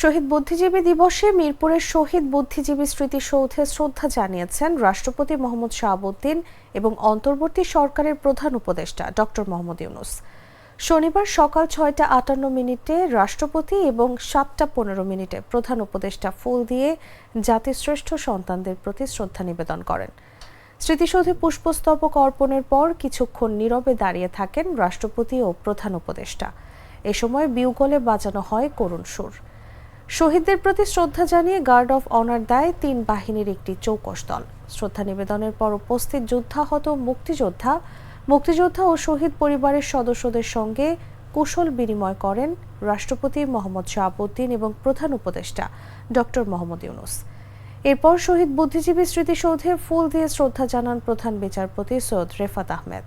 শহীদ বুদ্ধিজীবী দিবসে মিরপুরের শহীদ বুদ্ধিজীবী স্মৃতিসৌধে শ্রদ্ধা জানিয়েছেন রাষ্ট্রপতি মোহাম্মদ শাহাবুদ্দিন এবং অন্তর্বর্তী সরকারের প্রধান উপদেষ্টা ডক্টর মোহাম্মদ ইউনুস। শনিবার সকাল ছয়টা আটান্ন মিনিটে রাষ্ট্রপতি এবং সাতটা পনেরো মিনিটে প্রধান উপদেষ্টা ফুল দিয়ে জাতিশ্রেষ্ঠ সন্তানদের প্রতি শ্রদ্ধা নিবেদন করেন। স্মৃতিসৌধে পুষ্পস্তবক অর্পণের পর কিছুক্ষণ নীরবে দাঁড়িয়ে থাকেন রাষ্ট্রপতি ও প্রধান উপদেষ্টা। এ সময় বিউগলে বাজানো হয় করুণ সুর। শহীদদের প্রতি শ্রদ্ধা জানিয়ে গার্ড অফ অনার দেয় তিন বাহিনীর একটি চৌকস দল। শ্রদ্ধা নিবেদনের পর উপস্থিত যুদ্ধাহত মুক্তিযোদ্ধা মুক্তিযোদ্ধা ও শহীদ পরিবারের সদস্যদের সঙ্গে কুশল বিনিময় করেন রাষ্ট্রপতি মোহাম্মদ শাহাবুদ্দিন এবং প্রধান উপদেষ্টা ডক্টর মোহাম্মদ ইউনুস। এরপর শহীদ বুদ্ধিজীবী স্মৃতিসৌধে ফুল দিয়ে শ্রদ্ধা জানান প্রধান বিচারপতি সৈয়দ রেফাত আহমেদ।